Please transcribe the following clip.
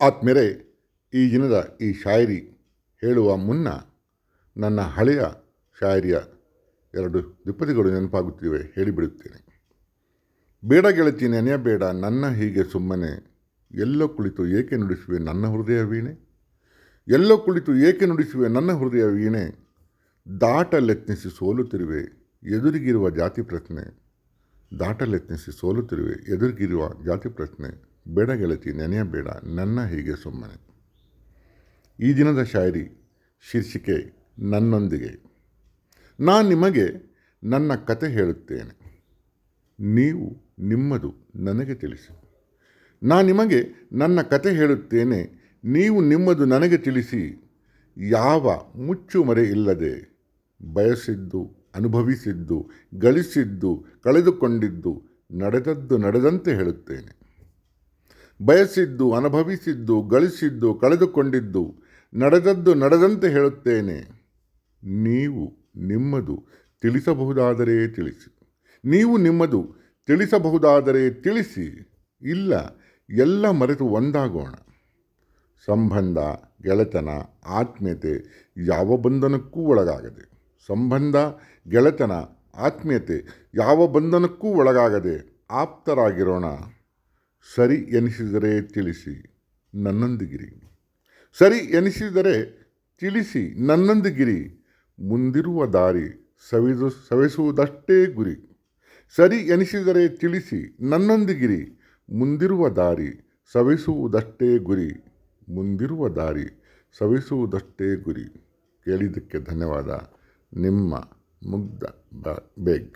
ಆತ್ಮೇರೆ, ಈ ದಿನದ ಈ ಶಾಯರಿ ಹೇಳುವ ಮುನ್ನ ನನ್ನ ಹಳೆಯ ಶಾಯರಿಯ ಎರಡು ದ್ವಿಪದಿಗಳು ನೆನಪಾಗುತ್ತಿವೆ, ಹೇಳಿಬಿಡುತ್ತೇನೆ. ಬೇಡ ಗೆಳತಿ, ನೆನೆಯಬೇಡ, ನನ್ನ ಹೀಗೆ ಸುಮ್ಮನೆ. ಎಲ್ಲೋ ಕುಳಿತು ಏಕೆ ನುಡಿಸುವೆ ನನ್ನ ಹೃದಯ ವೀಣೆ? ಎಲ್ಲೋ ಕುಳಿತು ಏಕೆ ನುಡಿಸುವೆ ನನ್ನ ಹೃದಯ ವೀಣೆ? ದಾಟಲೆತ್ನಿಸಿ ಸೋಲುತ್ತಿರುವೆ, ಎದುರಿಗಿರುವ ಜಾತಿ ಪ್ರಶ್ನೆ. ದಾಟಲೆತ್ನಿಸಿ ಸೋಲುತ್ತಿರುವೆ, ಎದುರಿಗಿರುವ ಜಾತಿ ಪ್ರಶ್ನೆ. ಬೇಡ ಗೆಳತಿ ನೆನೆಯಬೇಡ ನನ್ನ ಹೀಗೆ ಸುಮ್ಮನೆ. ಈ ದಿನದ ಶಾಯರಿ ಶೀರ್ಷಿಕೆ ನನ್ನೊಂದಿಗೆ. ನಾನು ನಿಮಗೆ ನನ್ನ ಕತೆ ಹೇಳುತ್ತೇನೆ. ನೀವು ನಿಮ್ಮದು ನನಗೆ ತಿಳಿಸಿ. ನಾನು ನಿಮಗೆ ನನ್ನ ಕತೆ ಹೇಳುತ್ತೇನೆ. ನೀವು ನಿಮ್ಮದು ನನಗೆ ತಿಳಿಸಿ. ಯಾವ ಮುಚ್ಚುಮರೆ ಇಲ್ಲದೆ ಬಯಸಿದ್ದು, ಅನುಭವಿಸಿದ್ದು, ಗಳಿಸಿದ್ದು, ಕಳೆದುಕೊಂಡಿದ್ದು, ನಡೆದದ್ದು ನಡೆದಂತೆ ಹೇಳುತ್ತೇನೆ. ಬಯಸಿದ್ದು, ಅನುಭವಿಸಿದ್ದು, ಗಳಿಸಿದ್ದು, ಕಳೆದುಕೊಂಡಿದ್ದು, ನಡೆದದ್ದು ನಡೆದಂತೆ ಹೇಳುತ್ತೇನೆ. ನೀವು ನಿಮ್ಮದು ತಿಳಿಸಬಹುದಾದರೆ ತಿಳಿಸಿ. ನೀವು ನಿಮ್ಮದು ತಿಳಿಸಬಹುದಾದರೆ ತಿಳಿಸಿ. ಇಲ್ಲ, ಎಲ್ಲ ಮರೆತು ಒಂದಾಗೋಣ. ಸಂಬಂಧ, ಗೆಳೆತನ, ಆತ್ಮೀಯತೆ ಯಾವ ಬಂಧನಕ್ಕೂ ಒಳಗಾಗದೆ. ಸಂಬಂಧ, ಗೆಳೆತನ, ಆತ್ಮೀಯತೆ ಯಾವ ಬಂಧನಕ್ಕೂ ಒಳಗಾಗದೆ ಆಪ್ತರಾಗಿರೋಣ. ಸರಿ ಎನಿಸಿದರೆ ತಿಳಿಸಿ, ನನ್ನೊಂದಿಗಿರಿ. ಸರಿ ಎನಿಸಿದರೆ ತಿಳಿಸಿ, ನನ್ನೊಂದಿಗಿರಿ. ಮುಂದಿರುವ ದಾರಿ ಸವಿದು, ಸವೆಸುವುದಷ್ಟೇ ಗುರಿ. ಸರಿ ಎನಿಸಿದರೆ ತಿಳಿಸಿ, ನನ್ನೊಂದಿಗಿರಿ. ಮುಂದಿರುವ ದಾರಿ ಸವಿಸುವುದಷ್ಟೇ ಗುರಿ. ಮುಂದಿರುವ ದಾರಿ ಸವಿಸುವುದಷ್ಟೇ ಗುರಿ. ಕೇಳಿದ್ದಕ್ಕೆ ಧನ್ಯವಾದ. ನಿಮ್ಮ ಮುಗ್ಧ ಬೇಗ್.